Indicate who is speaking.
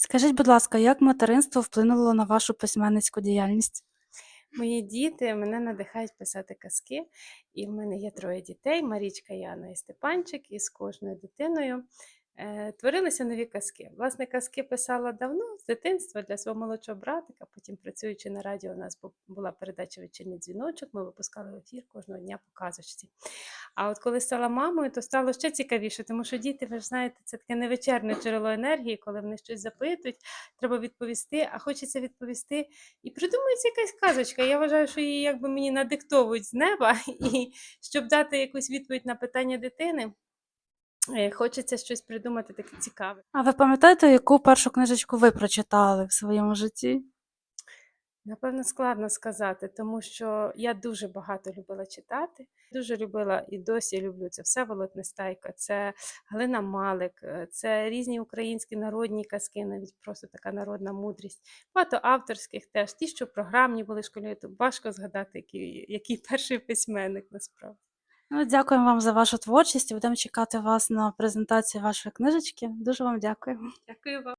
Speaker 1: Скажіть, будь ласка, як материнство вплинуло на вашу письменницьку діяльність?
Speaker 2: Мої діти мене надихають писати казки, і в мене є троє дітей: Марічка, Яна і Степанчик, і з кожною дитиною творилися нові казки. Власне, казки писала давно з дитинства для свого молодшого братика. Потім, працюючи на радіо, у нас була передача вечірній дзвіночок. Ми випускали ефір кожного дня по казочці. А от коли стала мамою, то стало ще цікавіше, тому що діти, ви ж знаєте, це таке невичерпне джерело енергії, коли вони щось запитують, треба відповісти, а хочеться відповісти і придумується якась казочка. Я вважаю, що її якби мені надиктовують з неба, і щоб дати якусь відповідь на питання дитини, е, хочеться щось придумати таке цікаве.
Speaker 1: А ви пам'ятаєте, яку першу книжечку ви прочитали в своєму житті?
Speaker 2: Напевно, складно сказати, тому що я дуже багато любила читати. Дуже любила і досі люблю це Всеволод Нестайко, це Галина Малик, е, це різні українські народні казки, навіть просто така народна мудрість. Багато авторських теж. Ті, що програмні були школі, то важко згадати, який, який перший письменник насправді.
Speaker 1: Ну, дякуємо вам за вашу творчість. Будемо чекати вас на презентацію вашої книжечки. Дуже вам дякую.
Speaker 2: Дякую вам.